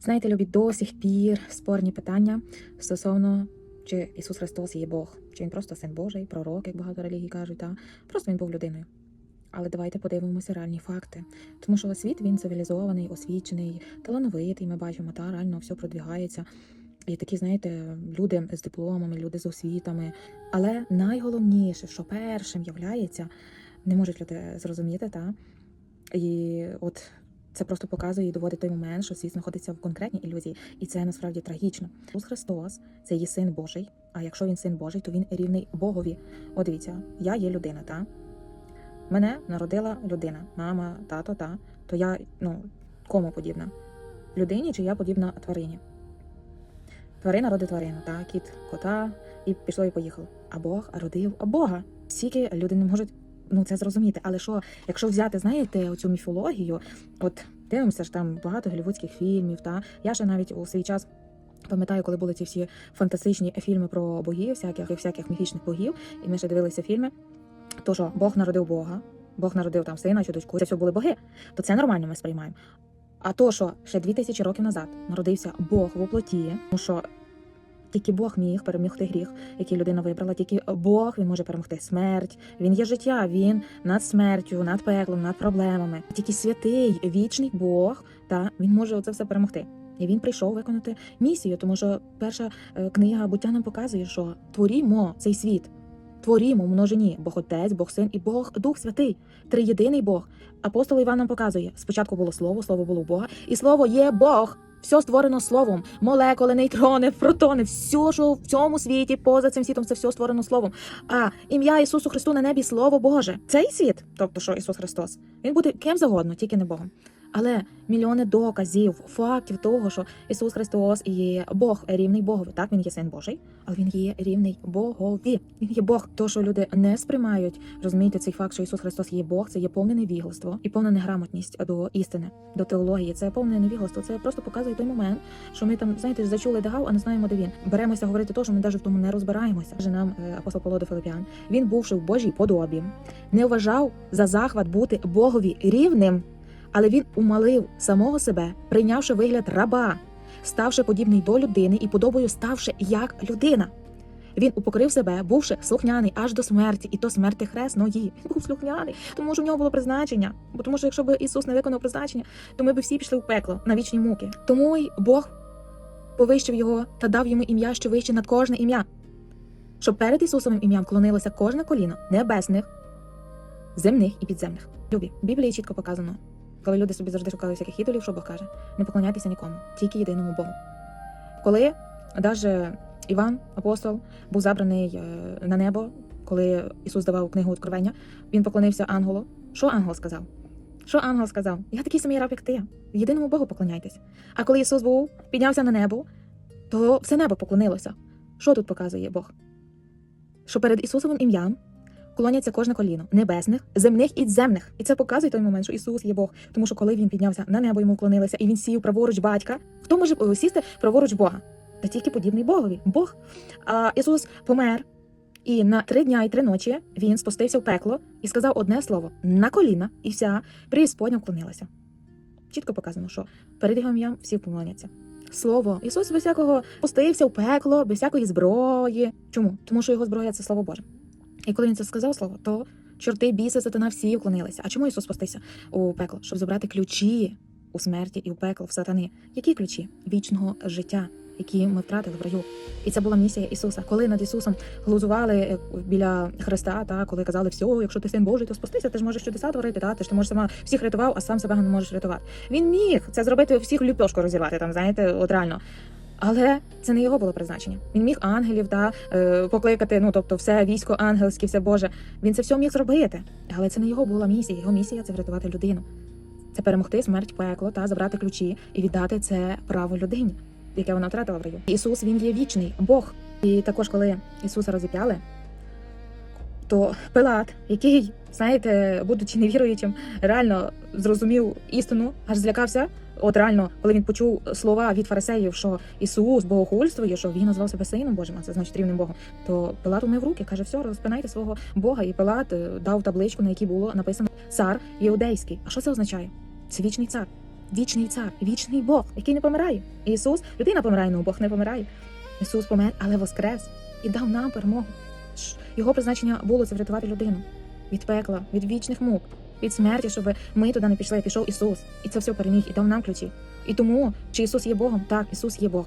Знаєте, любі до сих пір спорні питання стосовно чи Ісус Христос є Бог, чи Він просто син Божий, пророк, як багато релігій кажуть, та просто він був людиною. Але давайте подивимося реальні факти. Тому що світ він цивілізований, освічений, талановитий. Ми бачимо, та реально все продвигається. І такі, знаєте, люди з дипломами, люди з освітами. Але найголовніше, що першим являється, не можуть люди зрозуміти, та і от це просто показує і доводить той момент, що світ знаходиться в конкретній ілюзії, і це насправді трагічно. Ісус Христос це є син Божий. А якщо він син Божий, то він рівний Богові. От дивіться, я є людина, та мене народила людина, мама, тато, та то я ну кому подібна? Людині чи я подібна тварині? Тварина родить тварину, та кіт, кота, і пішло і поїхало. А Бог родив Бога. Скільки люди не можуть ну це зрозуміти. Але що, якщо взяти, знаєте, оцю міфологію, от дивимося ж там багато голівудських фільмів, та я ще навіть у свій час. Пам'ятаю, коли були ці всі фантастичні фільми про богів, всяких і всяких міфічних богів, і ми ще дивилися фільми. То що Бог народив Бога, Бог народив там сина чи дочку, це все були боги, то це нормально ми сприймаємо. А то, що ще дві тисячі років назад народився Бог в оплоті, тому що тільки Бог міг перемогти гріх, який людина вибрала, тільки Бог він може перемогти смерть. Він є життя, він над смертю, над пеклом, над проблемами. Тільки святий, вічний Бог, та він може це все перемогти. І він прийшов виконати місію, тому що перша е, книга буття нам показує, що творімо цей світ, творімо в множині Бог Отець, Бог Син і Бог Дух Святий, триєдиний Бог. Апостол Іван нам показує: спочатку було слово, слово було у Бога, і слово є Бог. Все створено словом, молекули, нейтрони, протони, все, що в цьому світі, поза цим світом, це все створено словом. А ім'я Ісусу Христу на небі Слово Боже. Цей світ, тобто що Ісус Христос, він буде ким завгодно, тільки не Богом. Але мільйони доказів, фактів того, що Ісус Христос є Бог рівний Богові. Так, він є син Божий, але він є рівний Богові. Він є Бог. То, що люди не сприймають, розумієте, цей факт, що Ісус Христос є Бог, це є повне невігластво і повна неграмотність до істини, до теології. Це повне невігластво. Це просто показує той момент, що ми там, знаєте, зачули дегав, а не знаємо, де він. Беремося говорити, то, що ми навіть в тому не розбираємося. Каже нам е, апостол Павло до Филип'ян. Він, бувши в Божій подобі, не вважав за захват бути Богові рівним. Але він умалив самого себе, прийнявши вигляд раба, ставши подібний до людини і подобою ставши як людина. Він упокорив себе, бувши слухняний аж до смерті, і то смерти хресної. Він був слухняний, тому що в нього було призначення. Бо тому, що якщо б Ісус не виконав призначення, то ми б всі пішли в пекло на вічні муки. Тому й Бог повищив його та дав йому ім'я, що вище над кожне ім'я, щоб перед Ісусовим ім'ям клонилося кожне коліно небесних, земних і підземних. Любі, в Біблії чітко показано, коли люди собі завжди шукали всяких ідолів, що Бог каже, не поклоняйтеся нікому, тільки єдиному Богу. Коли навіть Іван, апостол, був забраний е, на небо, коли Ісус давав книгу Откровення, він поклонився ангелу. Що ангел сказав? Що ангел сказав? Я такий самий раб, як ти. Єдиному Богу поклоняйтесь. А коли Ісус був, піднявся на небо, то все небо поклонилося. Що тут показує Бог? Що перед Ісусовим ім'ям клоняться кожне коліно небесних, земних і земних. І це показує той момент, що Ісус є Бог. Тому що коли він піднявся на небо, йому вклонилися, і він сів праворуч батька. Хто може сісти праворуч Бога? Та тільки подібний Богові. Бог. А Ісус помер. І на три дня і три ночі він спустився в пекло і сказав одне слово на коліна, і вся преісподня вклонилася. Чітко показано, що перед його ім'ям всі поклоняться. Слово Ісус без всякого спустився в пекло, без всякої зброї. Чому? Тому що його зброя це слово Боже. І коли він це сказав слово, то чорти, біси, сатана всі вклонилися. А чому Ісус спустився у пекло? Щоб забрати ключі у смерті і у пекло в сатани. Які ключі вічного життя, які ми втратили в раю? І це була місія Ісуса. Коли над Ісусом глузували е, біля Христа, та коли казали, все, якщо ти син Божий, то спустися, ти ж можеш чудеса творити, та ти ж ти можеш сама всіх рятував, а сам себе не можеш рятувати. Він міг це зробити всіх люпьошку розірвати, там знаєте, от реально. Але це не його було призначення. Він міг ангелів та е, покликати, ну тобто, все військо ангельське, все Боже. Він це все міг зробити. Але це не його була місія. Його місія це врятувати людину. Це перемогти смерть пекло та забрати ключі і віддати це право людині, яке вона втратила в раю. Ісус він є вічний Бог. І також, коли Ісуса розіп'яли, то Пилат, який, знаєте, будучи невіруючим, реально зрозумів істину, аж злякався. От реально, коли він почув слова від фарисеїв, що Ісус богохульствує, що він назвав себе сином Божим, а це значить рівним Богом, то Пилат умив руки, каже, все, розпинайте свого Бога. І Пилат е, дав табличку, на якій було написано цар іудейський. А що це означає? Це вічний цар. вічний цар, вічний Бог, який не помирає. Ісус, людина помирає, але Бог не помирає. Ісус помер, але воскрес і дав нам перемогу. Його призначення було це врятувати людину від пекла, від вічних мук, від смерті, щоб ми туди не пішли. Пішов Ісус, і це все переміг і дав нам ключі. І тому, чи Ісус є Богом, так, Ісус є Бог.